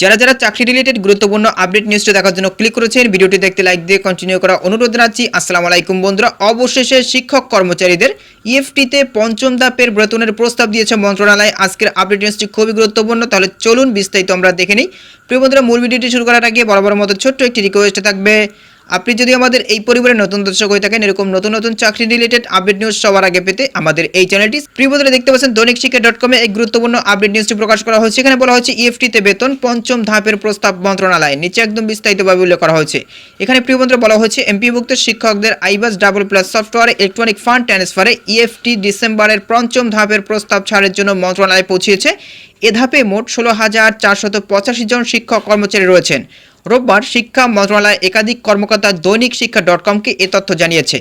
যারা যারা চাকরি রিলেটেড গুরুত্বপূর্ণ আপডেট নিউজটি দেখার জন্য ক্লিক করেছেন, ভিডিওটি দেখতে লাইক দিয়ে কন্টিনিউ করা অনুরোধ রাখছি। আসসালামু আলাইকুম বন্ধুরা, অবশেষে শিক্ষক কর্মচারীদের ইএফটিতে পঞ্চম ধাপের বেতনের প্রস্তাব দিয়েছে মন্ত্রণালয়। আজকের আপডেট নিউজটি খুবই গুরুত্বপূর্ণ, তাহলে চলুন বিস্তারিত আমরা দেখে নিই। প্রিয় বন্ধুরা, মূল ভিডিওটি শুরু করার আগে বরাবর মতো ছোট্ট একটি রিকোয়েস্ট থাকবে। আপনি যদি আমাদের এই পরিবারের নতুন দর্শক হয়ে থাকেন, এরকম নতুন নতুন চাকরি রিলেটেড আপডেট নিউজ সবার আগে পেতে আমাদের এই চ্যানেলটি বন্ধুরা দেখতে পাচ্ছেন দৈনিক শিক্ষা ডট কমে এই গুরুত্বপূর্ণ আপডেট নিউজটি প্রকাশ করা হয়েছে এখানে বলা হচ্ছে ইএফটিতে বেতন, পঞ্চম ধাপের প্রস্তাব মন্ত্রণালয়। নিচে একদম বিস্তারিতভাবে উল্লেখ করা হয়েছে এখানে প্রিয় বন্ধুরা বলা হয়েছে এমপিভুক্ত শিক্ষকদের iBAS double plus software electronic fund ট্রান্সফারে EFT ডিসেম্বরের পঞ্চম ধাপের প্রস্তাব ছাড়ের জন্য মন্ত্রণালয় পৌঁছিয়েছে এ ধাপে মোট ষোলো হাজার চারশত পঁচাশি জন শিক্ষক কর্মচারী রয়েছেন। রোববার শিক্ষা মন্ত্রণালয় একাধিক কর্মকর্তা দৈনিক শিক্ষা ডট কমকে এ তথ্য জানিয়েছে।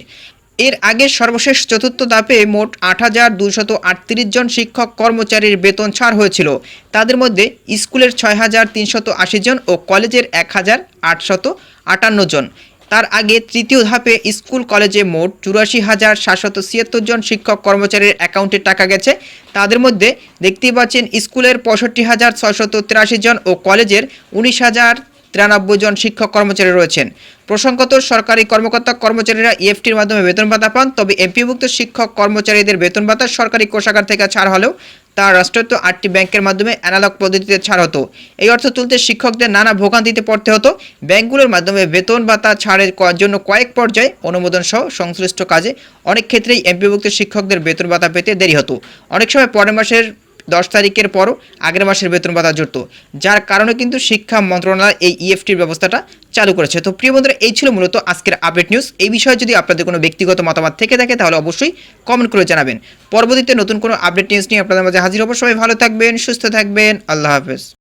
এর আগে সর্বশেষ চতুর্থ ধাপে মোট আট হাজার দুশত আটত্রিশ জন শিক্ষক কর্মচারীর বেতন ছাড় হয়েছিল। তাদের মধ্যে স্কুলের ছয় হাজার তিনশত আশি জন ও কলেজের এক হাজার আটশত আটান্ন জন। তার আগে তৃতীয় ধাপে স্কুল কলেজে মোট চুরাশি হাজার সাতশত ছিয়াত্তর জন শিক্ষক কর্মচারীর অ্যাকাউন্টে টাকা গেছে। তাদের মধ্যে দেখতেই পাচ্ছেন, স্কুলের পঁয়ষট্টি হাজার ছয়শত তিরাশি জন ও কলেজের উনিশ হাজার তিরানব্বই জন শিক্ষক কর্মচারী রয়েছেন। প্রসঙ্গত, সরকারি কর্মকর্তা কর্মচারীরা ইএফটির মাধ্যমে বেতন ভাতা পান, তবে এমপিভুক্ত শিক্ষক কর্মচারীদের বেতন ভাতা সরকারি কোষাগার থেকে ছাড় হলেও তা রাষ্ট্রায়ত্ত আটটি ব্যাংকের মাধ্যমে অ্যানালগ পদ্ধতিতে ছাড় হতো। এই অর্থ তুলতে শিক্ষকদের নানা ভোগান্তিতে পড়তে হতো। ব্যাংকগুলোর মাধ্যমে বেতন ভাতা ছাড়ের জন্য কয়েক পর্যায়ে অনুমোদন সহ সংশ্লিষ্ট কাজে অনেক ক্ষেত্রেই এমপিভুক্ত শিক্ষকদের বেতন ভাতা পেতে দেরি হতো। অনেক সময় পরের মাসের দশ তারিখের পরও আগের মাসের বেতন ভাতা জুড়ত যার কারণে কিন্তু শিক্ষা মন্ত্রণালয় এই ইএফটির ব্যবস্থাটা চালু করেছে। তো প্রিয় বন্ধুরা, এই ছিল মূলত আজকের আপডেট নিউজ এই বিষয়ে যদি আপনাদের কোনো ব্যক্তিগত মতামত থেকে থাকে, তাহলে অবশ্যই কমেন্ট করে জানাবেন। পরবর্তীতে নতুন কোনো আপডেট নিউজ নিয়ে আপনাদের মাঝে হাজির হব। সবাই ভালো থাকবেন, সুস্থ থাকবেন। আল্লাহ হাফেজ।